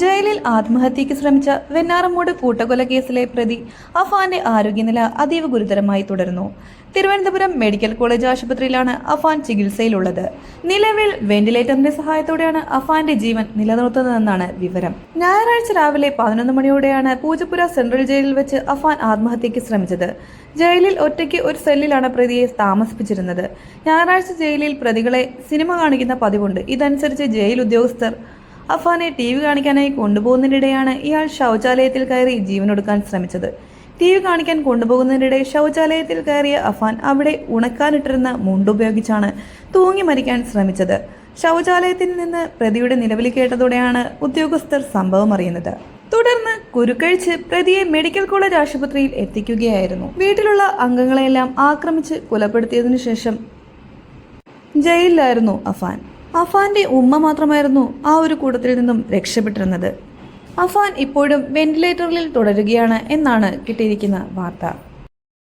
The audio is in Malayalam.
ജയിലിൽ ആത്മഹത്യയ്ക്ക് ശ്രമിച്ച വെഞ്ഞാറമൂട് കൂട്ടക്കൊല കേസിലെ പ്രതി അഫാന്റെ ആരോഗ്യനില അതീവ ഗുരുതരമായി തുടരുന്നു. തിരുവനന്തപുരം മെഡിക്കൽ കോളേജ് ആശുപത്രിയിലാണ് അഫാൻ ചികിത്സയിലുള്ളത്. നിലവിൽ വെന്റിലേറ്ററിന്റെ സഹായത്തോടെയാണ് അഫാന്റെ ജീവൻ നിലനിർത്തുന്നതെന്നാണ് വിവരം. ഞായറാഴ്ച രാവിലെ പതിനൊന്ന് മണിയോടെയാണ് പൂജപ്പുര സെൻട്രൽ ജയിലിൽ വെച്ച് അഫാൻ ആത്മഹത്യയ്ക്ക് ശ്രമിച്ചത്. ജയിലിൽ ഒറ്റയ്ക്ക് ഒരു സെല്ലിലാണ് പ്രതിയെ താമസിപ്പിച്ചിരുന്നത്. ഞായറാഴ്ച ജയിലിൽ പ്രതികളെ സിനിമ കാണിക്കുന്ന പതിവുണ്ട്. ഇതനുസരിച്ച് ജയിൽ ഉദ്യോഗസ്ഥർ അഫാനെ ടി വി കാണിക്കാനായി കൊണ്ടുപോകുന്നതിനിടെയാണ് ഇയാൾ ശൗചാലയത്തിൽ കയറി ജീവനൊടുക്കാൻ ശ്രമിച്ചത്. ടി വി കാണിക്കാൻ കൊണ്ടുപോകുന്നതിനിടെ ശൗചാലയത്തിൽ കയറിയ അഫാൻ അവിടെ ഉണക്കാനിട്ടിരുന്ന മുണ്ടുപയോഗിച്ചാണ് തൂങ്ങി മരിക്കാൻ ശ്രമിച്ചത്. ശൗചാലയത്തിൽ നിന്ന് പ്രതിയുടെ നിലവിളി കേട്ടതോടെയാണ് ഉദ്യോഗസ്ഥർ സംഭവം അറിയുന്നത്. തുടർന്ന് കുരുക്കഴിച്ച് പ്രതിയെ മെഡിക്കൽ കോളേജ് ആശുപത്രിയിൽ എത്തിക്കുകയായിരുന്നു. വീട്ടിലുള്ള അംഗങ്ങളെല്ലാം ആക്രമിച്ച് കൊലപ്പെടുത്തിയതിനു ശേഷം ജയിലിലായിരുന്നു അഫാൻ. അഫാന്റെ ഉമ്മ മാത്രമായിരുന്നു ആ ഒരു കൂട്ടത്തിൽ നിന്നും രക്ഷപ്പെട്ടിരുന്നത്. അഫാൻ ഇപ്പോഴും വെന്റിലേറ്ററിൽ തുടരുകയാണ് എന്നാണ് കിട്ടിയിരിക്കുന്ന വാർത്ത.